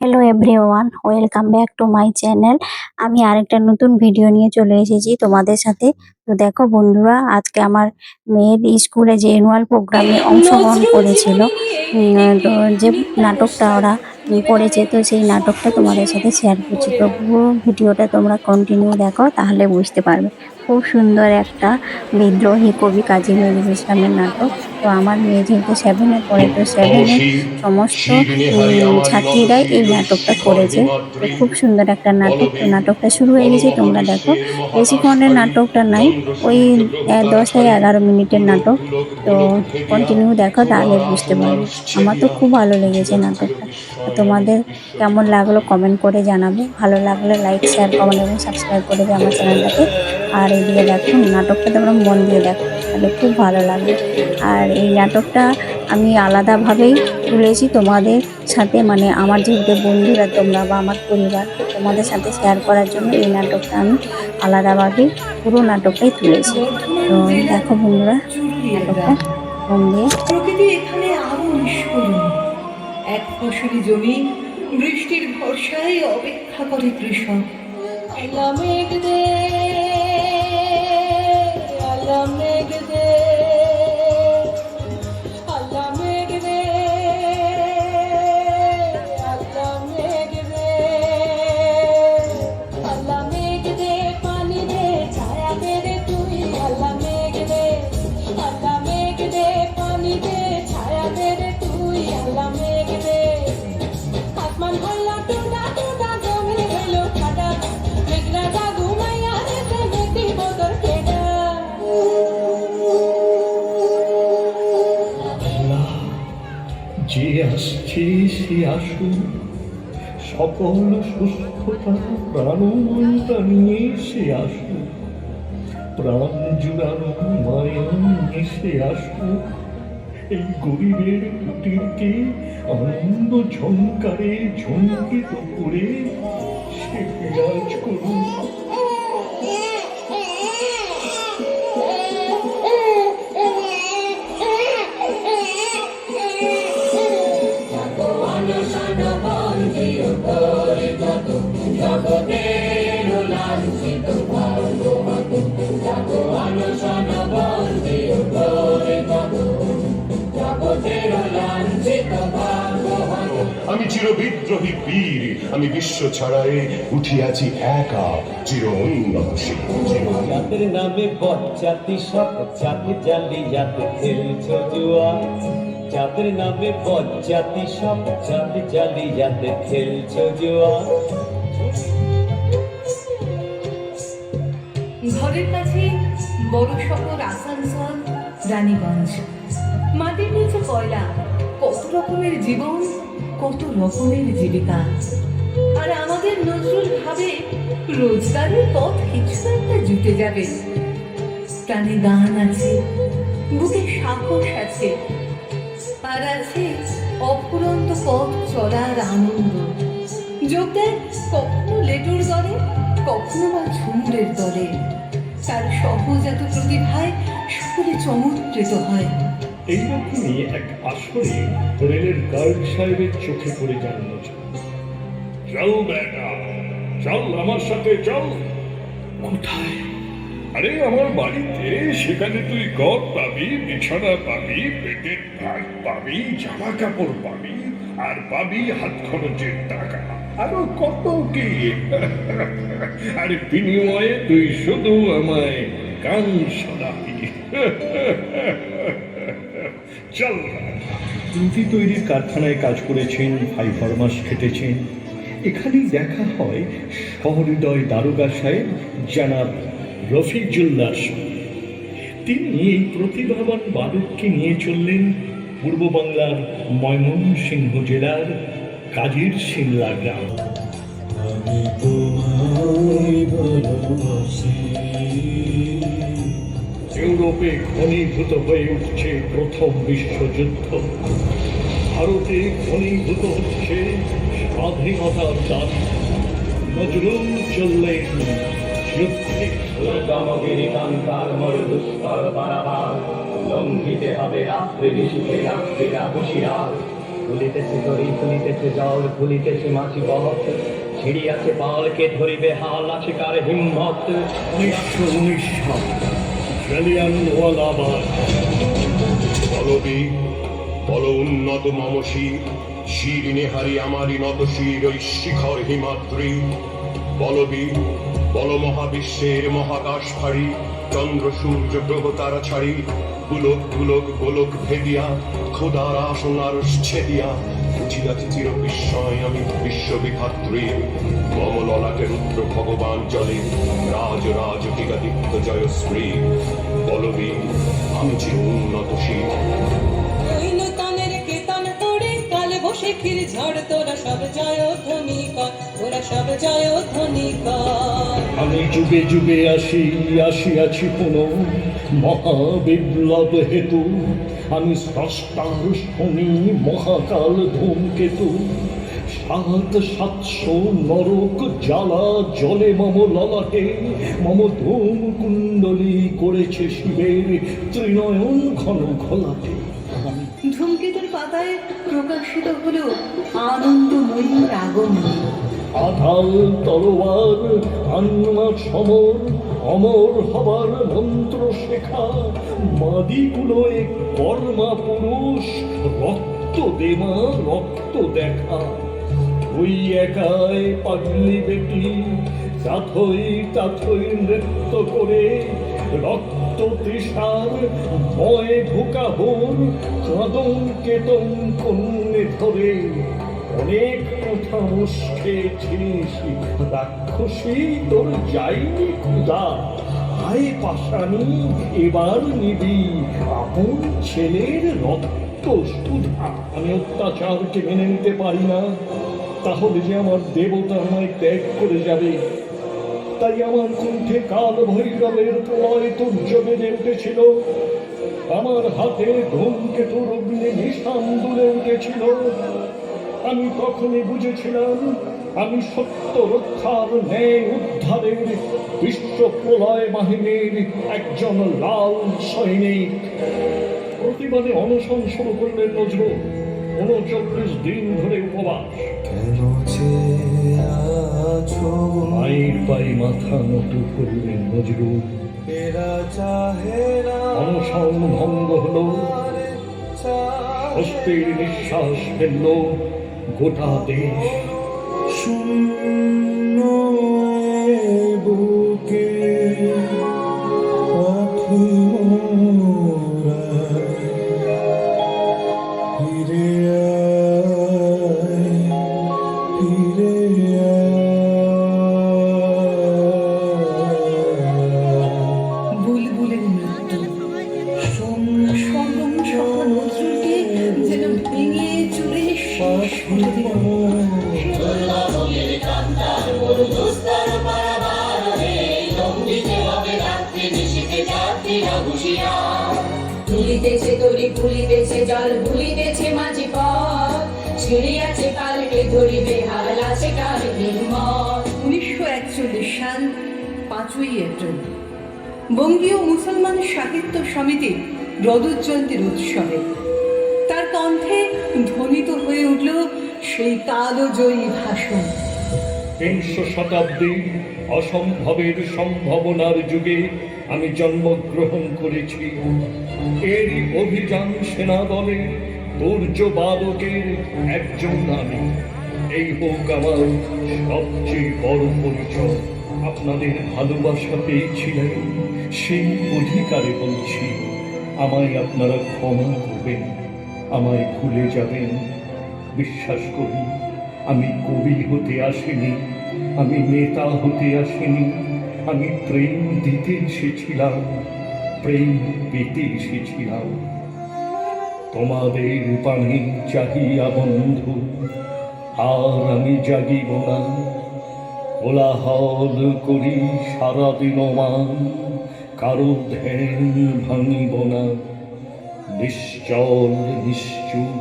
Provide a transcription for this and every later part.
Hello everyone welcome back to my channel আমি আরেকটা নতুন ভিডিও নিয়ে চলে এসেছি তোমাদের সাথে। তো দেখো বন্ধুরা আজকে আমার মেয়ের স্কুলে যে অ্যানুয়াল প্রোগ্রামে অংশগ্রহণ করেছিল তো যে নাটকটা ওরা করেছে তো সেই নাটকটা তোমাদের সাথে শেয়ার করছি। তো পুরো ভিডিওটা তোমরা কন্টিনিউ দেখো তাহলে বুঝতে পারবে। খুব সুন্দর একটা বিদ্রোহী কবি কাজী নজরুল ইসলামের নাটক। তো আমার মেয়ে যেহেতু সেভেনে পড়ে তো সেভেনের সমস্ত ছাত্রীরাই এই নাটকটা করেছে। তো খুব সুন্দর একটা নাটক। তো নাটকটা শুরু হয়ে গেছে তোমরা দেখো। বেশিক্ষণের নাটকটা নাই ওই দশ থেকে এগারো মিনিটের নাটক। তো কন্টিনিউ দেখো তাহলে বুঝতে পারবে। আমার তো খুব ভালো লেগেছে নাটকটা। তোমাদের কেমন লাগল কমেন্ট করে জানাবে। ভালো লাগলে লাইক শেয়ার কমেন্ট এবং সাবস্ক্রাইব করে দেবে আমার চ্যানেলটাকে। আর এইদিকে দেখো নাটকটা তোমরা মন দিয়ে দেখো, তাহলে খুব ভালো লাগে। আর এই নাটকটা আমি আলাদাভাবেই তুলেছি তোমাদের সাথে মানে আমার যেহেতু বন্ধুরা তোমরা বা আমার পরিবার তোমাদের সাথে শেয়ার করার জন্য এই নাটকটা আমি আলাদাভাবেই পুরো নাটকটাই তুলেছি। তো দেখো বন্ধুরা, নাটকটা মন দিয়ে। এক ফসলি জমি, বৃষ্টির ভরসায় অপেক্ষা করে কৃষক। সকল সুস্থতা প্রাণতা নিয়ে সে আসুন প্রাণ জুড়ানো মায়া আসু এই গরিবের কুটিরকে আনন্দ ঝঙ্কারে ঝঙ্কিত করে সে বিরাজ চির বিদ্রোহী বীর আমি বিশ্ব ছাড়াই উঠিয়াছি একা চির জাতের নামে বজ্জাতি সব জাতি জালি জাতে খেলছ জুয়া। জাতের নামে বজ্জাতি সব জাতি জালি জাতে খেলছ জুয়া। ঘরের কাছে বড় শহর আসানসোল রানীগঞ্জ। মাটির নিচে কয়লা কত রকমের জীবন? কত রকমের জীবিকা আর আমাদের নজরুল ভাবে রোজগারের পথ কিছু একটা জুটে যাবে। প্রাণে গান আছে, বুকে সাহস আছে, আর আছে অফুরন্ত পথ চলার আনন্দ। যোগ দেয় কখনো লেটুর দলে, কখনো বা ঝুমুরের দলে। তার সহজাত প্রতিভায় সকলে চমৎকৃত হয়। এইরকমই এক আসরে রেলের গার্ড সাহেবের চোখে পড়ে যান চল বেটা চল আমার সাথে চল। কোথায়? আরে আমার বাড়িতে সেখানে তুই ঘর পাবি বিছানা পাবি পেটের ভাত পাবি জামা কাপড় পাবি আর পাবি হাত খরচের টাকা। আরও কত কি? আরে বিনিময়ে তুই শুধু আমায় গান শোনাবি চল। রুটি তৈরির কারখানায় কাজ করেছেন, ভাই ফরমাস খেটেছেন। এখানেই দেখা হয় সহৃদয় দারোগা সাহেব, জানাব রফিজুল্লাহ সঙ্গে। তিনি এই প্রতিভাবান বালককে নিয়ে চললেন পূর্ব বাংলার ময়মনসিংহ জেলার কাজীর সিংলা গ্রাম। ইউরোপে ঘনীভূত হয়ে উঠছে প্রথম বিশ্বযুদ্ধ। ভারতে ঘনীভূত হচ্ছে স্বাধীনতার দাবি নজরুল চললেন যুদ্ধে। দুর্গমগিরি কান্তার পালকে ধরিবে হাল, আছে কার হিম্মত? উনিশশো উনিশ বল। উন্নত মম শির নেহারি আমারই নত শির ওই শিখর হিমাদ্রি। বলবীর বল মহাবিশ্বের মহাকাশ ফাড়ি, চন্দ্র, সূর্য, গ্রহ, তারা ছাড়ি। গুলক গুলক, গোলক ভেদিয়া, খোদার আসনার ছেদিয়া। উঠিয়াছি চির বিস্ময় আমি বিশ্ববিধাত্রী। মম ললাটে রুদ্র ভগবান জলে রাজ রাজ টিকাদিত্য জয়শ্রী বলবীর আমি চির উন্নত শির কইন কানের কেতন করে বসে ক্ষীর ঝড়, তোরা সব জয় ধ্বনি কর, তোরা সব জয় যুগে যুগে আসি আসিয়াছি কোন মহাবিপ্লব হেতু, আমি স্রষ্টার মহাকাল ধূমকেতু। সাত সাতশো নরক জ্বালা জলে মম ললাটে মম ধূম কুণ্ডলী করেছে শিবের ত্রিনয়ন ঘন ঘোলাটে। ধূমকেতুর পাতায় প্রকাশিত হলো আনন্দময়ীর আগমন। আধাল তলোয়ার আন্না সমর, অমর হবার মন্ত্র শেখা। মাদিগুলো এক কর্মা পুরুষ, রক্ত দেমা, রক্ত দেখা। ওই একাই পাগলি বেটি তাথই তাথই নৃত্য করে। রক্ত তৃষার ময় ভুকা হোর কাদম কেতন কন্যে ধরে। অনেক কথা মুষ্কেছিস রাক্ষসী, তোর যাইনি ক্ষুদা আয় পাশানি এবার নিবি আপন ছেলের রক্ত সুধা। আমি অত্যাচারকে মেনে নিতে পারি না, তাহলে যে আমার দেবতা আমায় ত্যাগ করে যাবে। তাই আমার কণ্ঠে কাল ভৈরবের প্রলয় তুর্য বেঁধে উঠেছিল। আমার হাতে ধূমকেতুর অগ্নি নিশান দুলে উঠেছিল আমি তখনই বুঝেছিলাম আমি সত্য রক্ষার ন্যায় উদ্ধারের বিশ্ব প্রলয় বাহিনীর একজন লাল সৈনিক। প্রতিবাদে অনশন শুরু করলেন নজরুল উনচল্লিশ দিন ধরে উপবাস। মায়ের পায়ে মাথা নত করলেন নজরুল অনশন ভঙ্গ হলো। স্বস্তির নিঃশ্বাস ফেলল। গোটা দেশ শূন্য বুকে পাখি ফিরে ফিরে বুলবুলের মৃত্যু। ফুলিতেছে জল ভুলিতেছে মাঝি পথ। কালকে ধরিবে হাল আছে উনিশশো একচল্লিশ সাল পাঁচই এপ্রিল। বঙ্গীয় মুসলমান সাহিত্য সমিতির রজত জয়ন্তীর উৎসবে। তার কণ্ঠে ধ্বনিত হয়ে উঠল সেই কালজয়ী ভাষণ। বিংশ শতাব্দী অসম্ভবের সম্ভাবনার যুগে আমি জন্মগ্রহণ করেছি। এরই অভিযান সেনা দলের দুর্যবাদকের একজন আমি এই হোক আমার সবচেয়ে বড় পরিচয়। আপনাদের ভালোবাসা পেয়েছিলেন, সেই অধিকারে বলছি। আমায় আপনারা ক্ষমা করবেন, আমায় ভুলে যাবেন। বিশ্বাস করুন, আমি কবি হতে আসিনি। আমি নেতা হতে আসিনি, আমি প্রেম দিতে এসেছিলাম, প্রেম পেতে এসেছিলাম। তোমাদের পানি চাহিয়া বন্ধু, আর আমি জাগিব না। কোলাহল করি সারাদিন মান কারও ধ্যান ভাঙিব না। নিশ্চল নিশ্চুপ,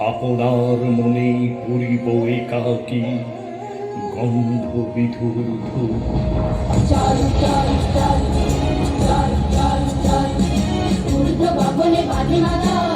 আপনার মনে পড়িব একাকী গন্ধ বিধুর বাবনে বাজে মাদল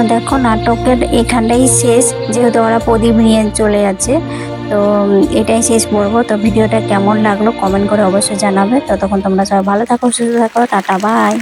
তো দেখো নাটকের এখানটাই শেষ, যেহেতু আমরা প্রদীপ নিয়ে চলে যাচ্ছে, তো এটাই শেষ করব। তো ভিডিওটা কেমন লাগল কমেন্ট করে অবশ্যই জানাবে। ততক্ষণ তোমরা সবাই ভালো থাকো, সুস্থ থাকো, টাটা বাই